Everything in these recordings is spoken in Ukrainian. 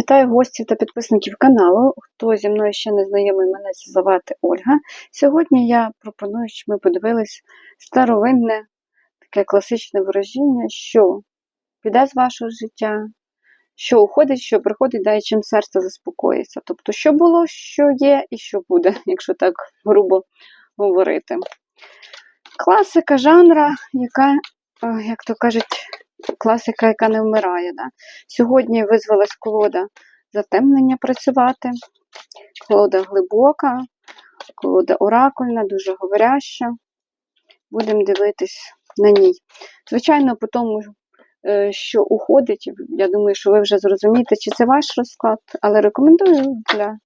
Вітаю гостів та підписників каналу. Хто зі мною ще не знайомий, мене звати Ольга. Сьогодні я пропоную, щоб ми подивились старовинне, таке класичне вираження, що піде з вашого життя, що уходить, що приходить, да, чим серце заспокоїться. Тобто, що було, що є і що буде, якщо так грубо говорити. Класика жанра, яка, е, як то кажуть, класика, яка не вмирає. Да? Сьогодні визвалась колода затемнення працювати. Колода глибока, колода оракульна, дуже говоряща. Будемо дивитись на ній. Звичайно, по тому, е, що уходить, я думаю, що ви вже зрозумієте, чи це ваш розклад, але рекомендую для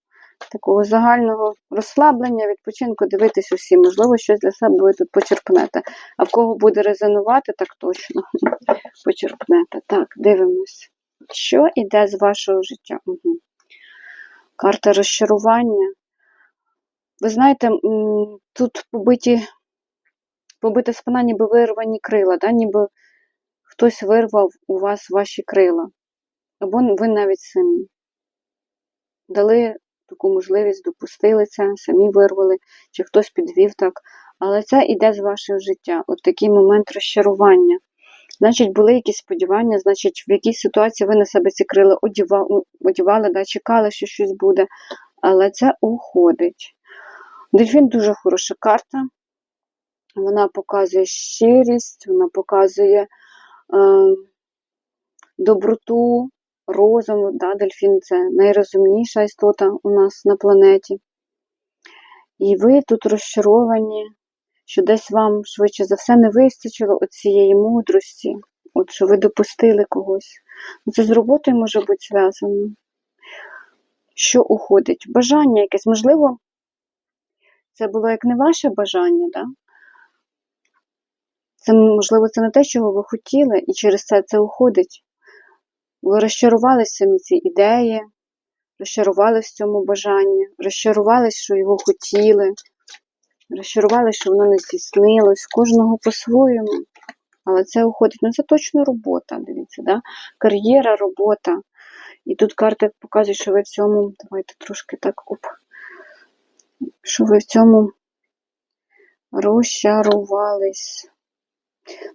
такого загального розслаблення, відпочинку дивитись усі. Можливо, щось для себе ви тут почерпнете. А в кого буде резонувати, так точно почерпнете. Так, дивимось. Що іде з вашого життя? Угу. Карта розчарування. Ви знаєте, тут побиті, побита спина, ніби вирвані крила, да? ніби хтось вирвав у вас ваші крила. Або ви навіть самі. Дали таку можливість, допустили це, самі вирвали, чи хтось підвів так. Але це йде з вашого життя. От такий момент розчарування. Значить, були якісь сподівання, значить, в якійсь ситуації ви на себе ці крила одівали, одівали да, чекали, що щось буде. Але це уходить. Дельфін дуже хороша карта. Вона показує щирість, вона показує е, доброту, розум. Да, Дельфін це найрозумніша істота у нас на планеті. І ви тут розчаровані, що десь вам швидше за все не вистачило цієї мудрості, от що ви допустили когось. Ну, це з роботою може бути зв'язано. Що уходить? Бажання якесь, можливо, це було як не ваше бажання, да? Це, можливо, це не те, чого ви хотіли, і через це це уходить. Ви розчарувалися самі ці ідеї, розчарувалися в цьому бажанні, розчарувалися, що його хотіли, розчарувалися, що воно не здійснилось, кожного по-своєму. Але це уходить. Ну, це точно робота, дивіться, да? кар'єра, робота. І тут карта показує, що ви в цьому, давайте трошки так оп, що ви в цьому розчарувались.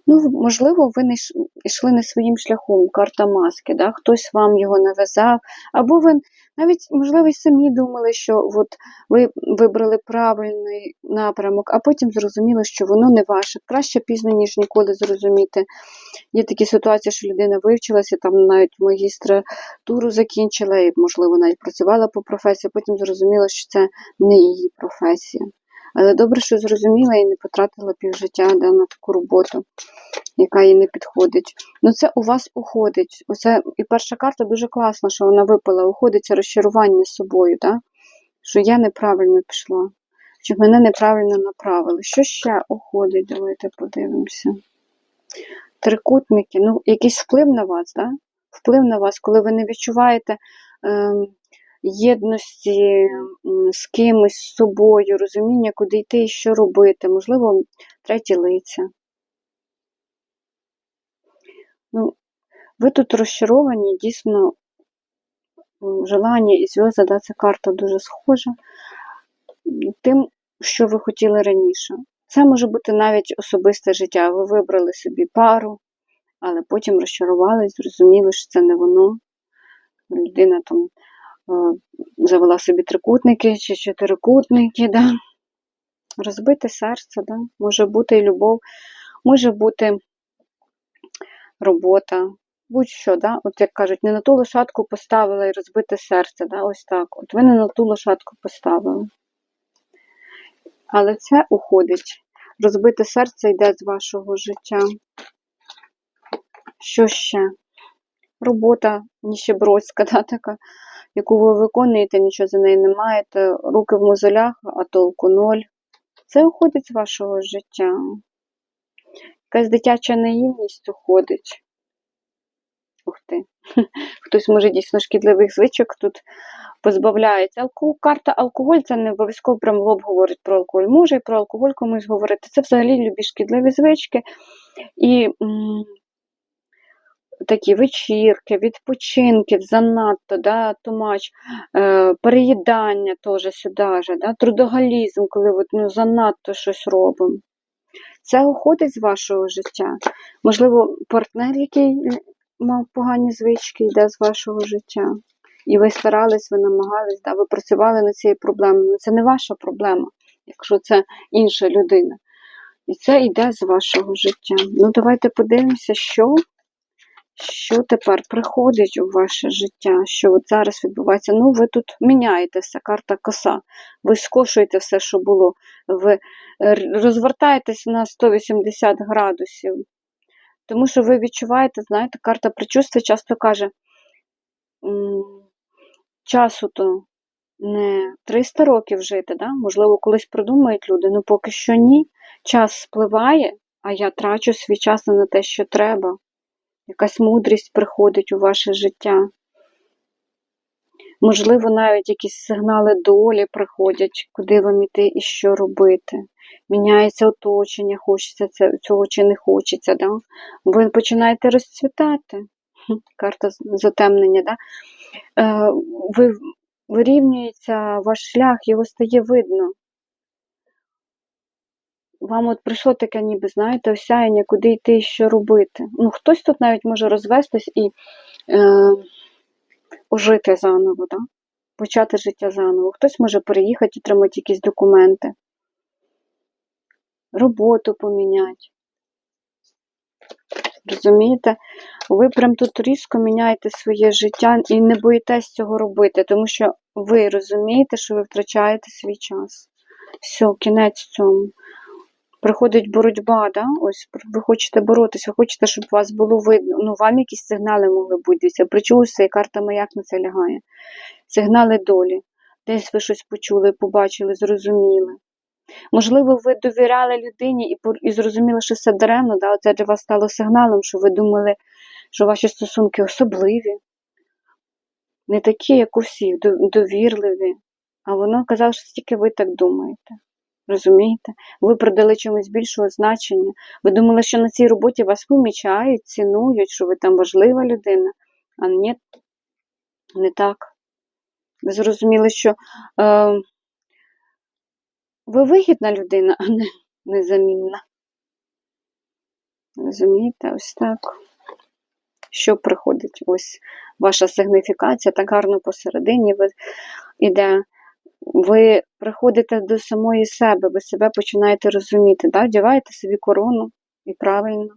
Ну, можливо, ви не йшли не своїм шляхом, карта маски, да? хтось вам його нав'язав, або ви навіть, можливо, й самі думали, що от ви вибрали правильний напрямок, а потім зрозуміли, що воно не ваше. Краще пізно, ніж ніколи зрозуміти. Є такі ситуації, що людина вивчилася, там навіть магістратуру закінчила, і, можливо, навіть працювала по професії, а потім зрозуміла, що це не її професія. Але добре, що зрозуміла і не потратила півжиття да, на таку роботу, яка їй не підходить. Ну, це у вас уходить. Оце І перша карта дуже класна, що вона випала, уходить це розчарування з собою, да? що я неправильно пішла, що мене неправильно направили. Що ще уходить? Давайте подивимося. Трикутники, ну, якийсь вплив на вас, да? вплив на вас, коли ви не відчуваєте. Ем, єдності з кимось, з собою, розуміння, куди йти і що робити, можливо, треті лиця. Ну, Ви тут розчаровані, дійсно, желання і зв'язка, да, ця карта дуже схожа тим, що ви хотіли раніше. Це може бути навіть особисте життя. Ви вибрали собі пару, але потім розчарувались, зрозуміли, що це не воно. Людина там завела собі трикутники чи чотирикутники, да? розбите серце, да? може бути і любов, може бути робота, будь-що, да? от як кажуть, не на ту лошадку поставила і розбите серце. да? Ось так. От ви не на ту лошадку поставили. Але це уходить. Розбите серце йде з вашого життя. Що ще? Робота ніщебродська, да, така яку ви виконуєте, нічого за неї не маєте, руки в мозолях, а толку ноль. Це уходить з вашого життя. Якась дитяча наївність уходить. Ух ти. Хтось може дійсно шкідливих звичок тут позбавляється. Алко... Карта алкоголь це не обов'язково прям лоб говорить про алкоголь. Може і про алкоголь комусь говорити. Це взагалі любі шкідливі звички. І такі вечірки, відпочинків занадто, да, тумач, е, переїдання теж сюди же, да, трудоголізм, коли от, ну, занадто щось робимо. Це уходить з вашого життя. Можливо, партнер, який мав погані звички, йде з вашого життя. І ви старались, ви намагались, да, ви працювали над цією проблемою. Це не ваша проблема, якщо це інша людина. І це йде з вашого життя. Ну, давайте подивимося, що що тепер приходить у ваше життя, що от зараз відбувається. Ну, ви тут міняєтеся, карта коса. Ви скошуєте все, що було. Ви розвертаєтесь на 180 градусів. Тому що ви відчуваєте, знаєте, карта причувства часто каже, часу то не 300 років жити, да? можливо, колись придумають люди, ну поки що ні. Час спливає, а я трачу свій час на те, що треба. Якась мудрість приходить у ваше життя. Можливо, навіть якісь сигнали долі приходять, куди вам іти і що робити. Міняється оточення, хочеться цього чи не хочеться. Да? Ви починаєте розцвітати. Карта затемнення. Да? Е, ви вирівнюється ваш шлях, його стає видно. Вам от прийшло таке, ніби, знаєте, осяяння, куди йти і що робити. Ну, Хтось тут навіть може розвестись і е, ожити заново, да? почати життя заново. Хтось може переїхати, отримати якісь документи, роботу поміняти. Розумієте? Ви прям тут різко міняєте своє життя і не боїтесь цього робити, тому що ви розумієте, що ви втрачаєте свій час. Все, кінець цьому. Приходить боротьба, да? ось ви хочете боротися, ви хочете, щоб вас було видно. Ну, вам якісь сигнали могли бути. Причулося, і карта маяк на це лягає. Сигнали долі. Десь ви щось почули, побачили, зрозуміли. Можливо, ви довіряли людині і і зрозуміли, що все даремно, да? це для вас стало сигналом, що ви думали, що ваші стосунки особливі, не такі, як у всіх, довірливі. А воно казало, що тільки ви так думаєте. Розумієте? Ви придали чомусь більшого значення. Ви думали, що на цій роботі вас помічають, цінують, що ви там важлива людина, а ні, не так. Ви зрозуміли, що е, ви вигідна людина, а не незамінна. Розумієте, ось так. Що приходить? Ось ваша сигніфікація, так гарно посередині іде. Ви приходите до самої себе, ви себе починаєте розуміти, да? вдіваєте собі корону і правильно.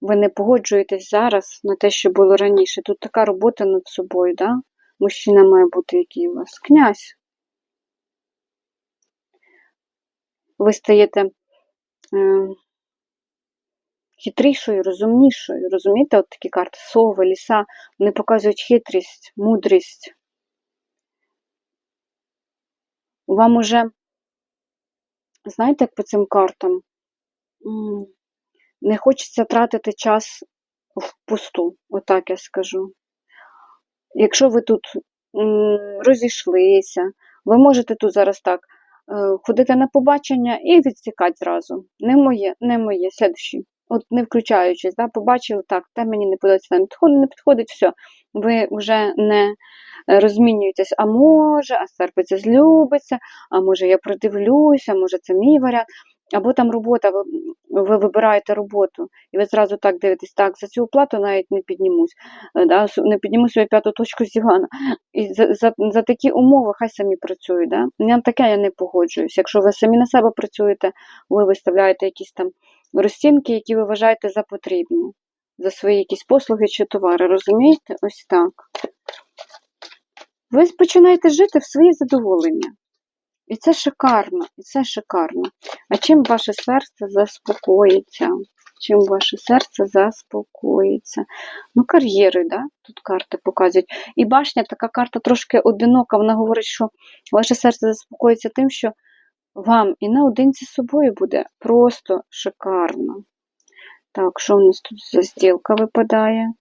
Ви не погоджуєтесь зараз на те, що було раніше. Тут така робота над собою, да? мужчина має бути який у вас князь. ви стаєте е, хитрішою, розумнішою. Розумієте, от такі карти сови, ліса, вони показують хитрість, мудрість. Вам уже, знаєте, як по цим картам, не хочеться тратити час впусту, отак я скажу. Якщо ви тут розійшлися, ви можете тут зараз так Е, ходити на побачення і відсікати зразу. Не моє, не моє, слідчі. От не включаючись, да, побачили, так, те мені не подобається, не підходить, не підходить, все. Ви вже не розмінюєтесь, а може, а серпиться, злюбиться, а може я продивлюся, може це мій варіант. Або там робота, ви, ви вибираєте роботу, і ви зразу так дивитесь, так, за цю оплату навіть не піднімусь, е, да, не підніму свою п'яту точку з дивана. І за за, за такі умови хай самі працюють. Да? Я таке я не погоджуюсь. Якщо ви самі на себе працюєте, ви виставляєте якісь там розцінки, які ви вважаєте за потрібні, за свої якісь послуги чи товари. Розумієте? Ось так. Ви починаєте жити в своє задоволення. І це шикарно, і це шикарно. А чим ваше серце заспокоїться? Чим ваше серце заспокоїться? Ну, кар'єри, да? тут карти показують. І башня, така карта трошки одинока, вона говорить, що ваше серце заспокоїться тим, що вам і наодинці з собою буде просто шикарно. Так, що в нас тут за зділка випадає?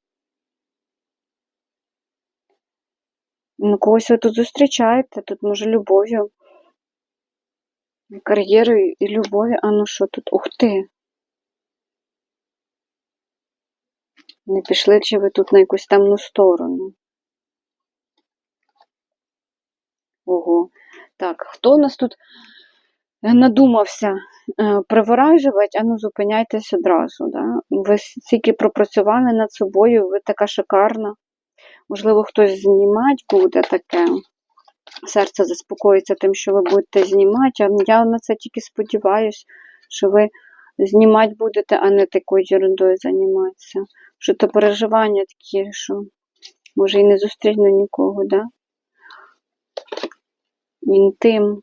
Ну, когось ви тут зустрічаєте, тут, може, любов'ю кар'єри і любові. А ну що тут? Ух ти! Не пішли чи ви тут на якусь темну сторону? Ого. Так, хто у нас тут надумався е, приворажувати, а ну зупиняйтесь одразу. Да? Ви стільки пропрацювали над собою, ви така шикарна. Можливо, хтось знімати буде таке. Серце заспокоїться тим, що ви будете знімати, а я на це тільки сподіваюся, що ви знімати будете, а не такою ерундою займатися. Що то переживання такі, що може і не зустріну нікого, да? Інтим.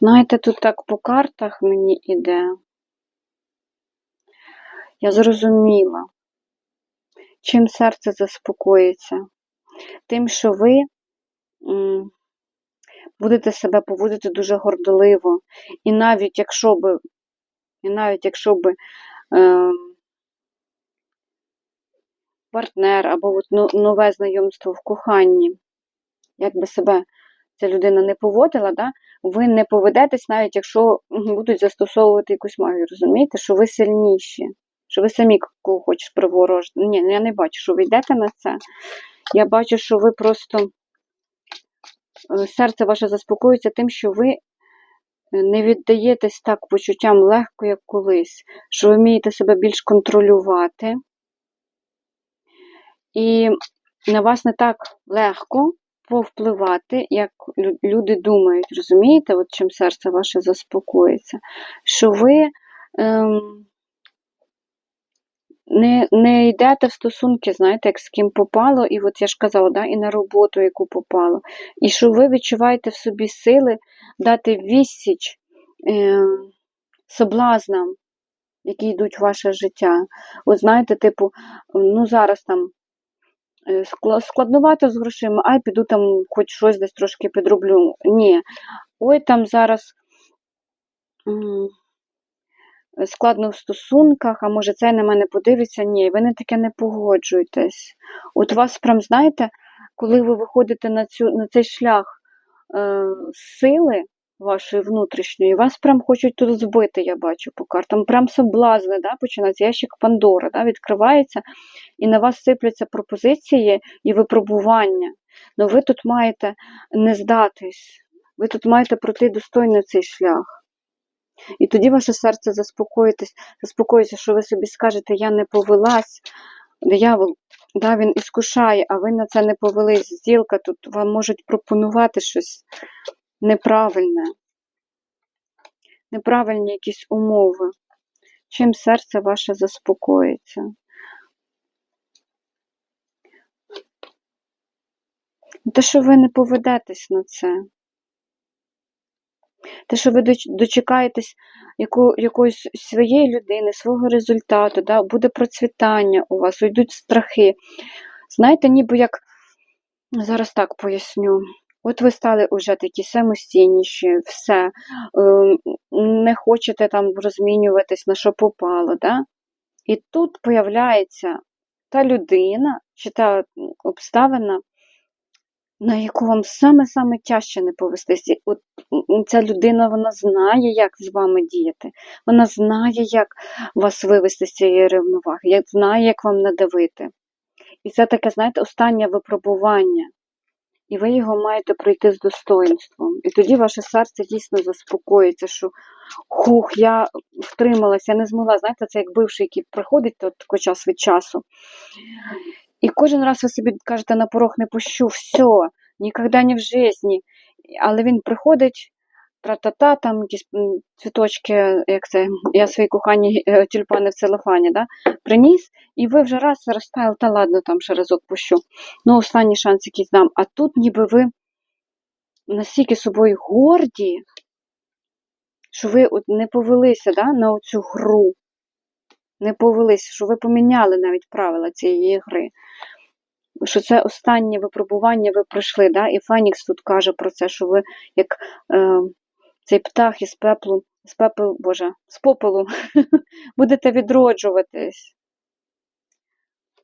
Знаєте, тут так по картах мені іде. Я зрозуміла, чим серце заспокоїться. Тим, що ви будете себе поводити дуже гордоливо. І навіть якщо би, і навіть якщо би е, партнер або от нове знайомство в коханні, як би себе ця людина не поводила, да, ви не поведетесь, навіть якщо будуть застосовувати якусь магію. Розумієте, що ви сильніші, що ви самі кого хочеш приворожити. Ні, ну я не бачу, що ви йдете на це. Я бачу, що ви просто е, серце ваше заспокоюється тим, що ви е, не віддаєтесь так почуттям легко, як колись, що ви вмієте себе більш контролювати. І на вас не так легко повпливати, як люди думають. Розумієте, от чим серце ваше заспокоїться? Що ви ем, не, не йдете в стосунки, знаєте, як з ким попало, і от я ж казала, да, і на роботу, яку попало. І що ви відчуваєте в собі сили дати відсіч е, соблазнам, які йдуть в ваше життя. От знаєте, типу, ну зараз там складнувато з грошима, ай, піду там хоч щось десь трошки підроблю. Ні. Ой, там зараз складно в стосунках, а може цей на мене подивиться. Ні, ви на таке не погоджуєтесь. От вас прям, знаєте, коли ви виходите на, цю, на цей шлях е, сили вашої внутрішньої, вас прям хочуть тут збити, я бачу по картам. Прям соблазни, да, починається, ящик Пандори да, відкривається, і на вас сипляться пропозиції і випробування. Ну ви тут маєте не здатись, ви тут маєте пройти достойно цей шлях. І тоді ваше серце заспокоїтесь, заспокоїться, що ви собі скажете, я не повелась. Диявол, да, він іскушає, а ви на це не повелись. Зділка тут вам можуть пропонувати щось неправильне, неправильні якісь умови. Чим серце ваше заспокоїться? Те, що ви не поведетесь на це. Те, що ви дочекаєтесь яку, якоїсь своєї людини, свого результату, да, буде процвітання у вас, уйдуть страхи. Знаєте, ніби як зараз так поясню. От ви стали вже такі самостійніші, все, ем, не хочете там розмінюватись на що попало, да? І тут появляється та людина чи та обставина, на яку вам саме-саме тяжче не повестись. І От ця людина вона знає, як з вами діяти. Вона знає, як вас вивести з цієї рівноваги, як знає, як вам надавити. І це таке, знаєте, останнє випробування. І ви його маєте пройти з достоинством. І тоді ваше серце дійсно заспокоїться, що хух, я втрималася, я не змогла. Знаєте, це як бивший, який приходить от час від часу. І кожен раз ви собі кажете на порог не пущу, все, ніколи не в житті. Але він приходить, тра-та-та, там якісь цвіточки, як це, я свої кохані е, тюльпани в целофані, да, приніс, і ви вже раз розставили, та ладно, там ще разок пущу. Ну, останній шанс якийсь дам. А тут ніби ви настільки собою горді, що ви не повелися да, на цю гру. Не повелися, що ви поміняли навіть правила цієї гри. Що це останнє випробування ви пройшли, да? і Фенікс тут каже про це, що ви як е, цей птах із пеплу, з пепелу, боже, з попелу будете відроджуватись.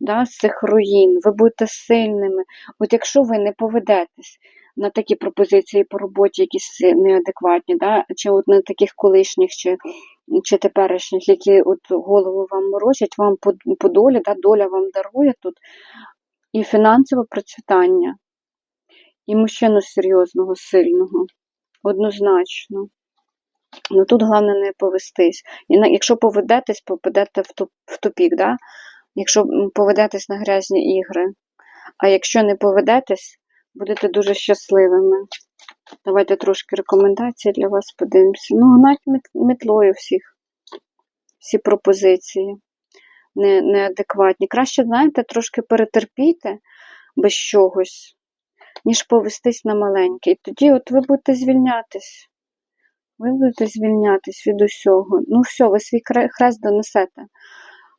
да, з цих руїн, ви будете сильними. От якщо ви не поведетесь на такі пропозиції по роботі, якісь неадекватні, да, чи от на таких колишніх, чи, чи теперішніх, які от голову вам морочать, вам по, по долі, да, доля вам дарує тут і фінансове процвітання, і мужчину серйозного, сильного, однозначно. Ну тут головне не повестись. І якщо поведетесь, попадете в, туп, в тупік, да? якщо поведетесь на грязні ігри. А якщо не поведетесь, будете дуже щасливими. Давайте трошки рекомендації для вас подивимося. Ну, гнать мет- метлою всіх. Всі пропозиції не, неадекватні. Краще, знаєте, трошки перетерпіти без чогось, ніж повестись на маленьке. І тоді от ви будете звільнятись. Ви будете звільнятись від усього. Ну все, ви свій хрест донесете.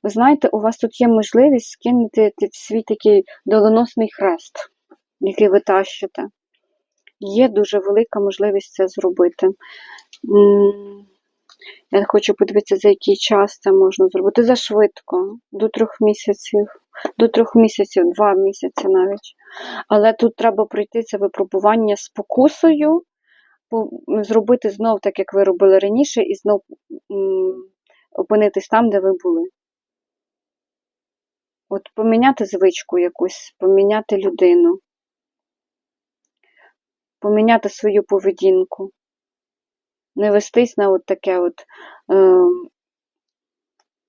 Ви знаєте, у вас тут є можливість скинути свій такий доленосний хрест, який ви тащите. Є дуже велика можливість це зробити. Я хочу подивитися, за який час це можна зробити. За швидко, до трьох місяців, до трьох місяців, два місяці навіть. Але тут треба пройти це випробування з покусою, зробити знов так, як ви робили раніше, і знов опинитись там, де ви були. От поміняти звичку якусь, поміняти людину, поміняти свою поведінку, не вестись на от таке от, е,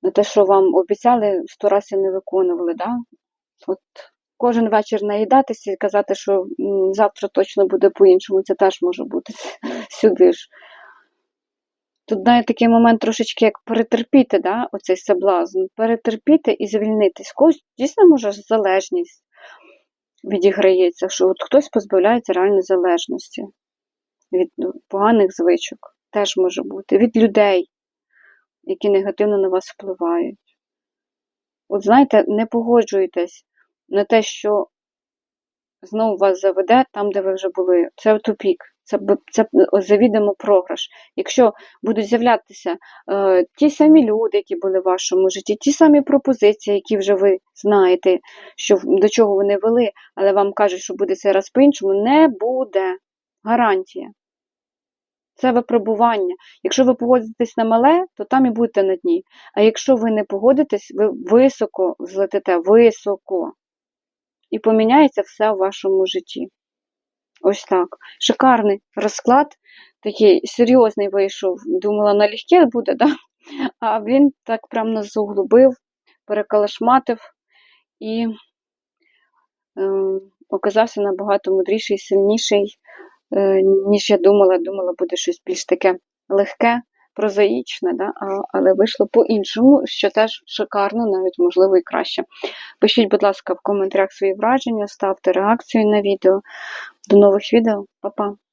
на те, що вам обіцяли, сто разів не виконували, да? От кожен вечір наїдатися і казати, що завтра точно буде по-іншому, це теж може бути сюди ж. Тут навіть такий момент трошечки як перетерпіти, да, оцей соблазн, перетерпіти і звільнитись. Когось дійсно може залежність відіграється, що от хтось позбавляється реальної залежності від поганих звичок, теж може бути, від людей, які негативно на вас впливають. От знаєте, не погоджуйтесь на те, що знову вас заведе там, де ви вже були. Це тупік, це, це завідомо програш. Якщо будуть з'являтися е, ті самі люди, які були в вашому житті, ті самі пропозиції, які вже ви знаєте, що до чого вони вели, але вам кажуть, що буде цей раз по-іншому, не буде. Гарантія. Це випробування. Якщо ви погодитесь на мале, то там і будете на дні. А якщо ви не погодитесь, ви високо злетите, високо. І поміняється все в вашому житті. Ось так. Шикарний розклад, такий серйозний вийшов. Думала, налегке буде, да? а він так прям нас заглубив, перекалашматив і е, оказався набагато мудріший, сильніший, ніж я думала. Думала, буде щось більш таке легке, прозаїчне, да? але вийшло по-іншому, що теж шикарно, навіть можливо і краще. Пишіть, будь ласка, в коментарях свої враження, ставте реакцію на відео. До нових відео, Па-па!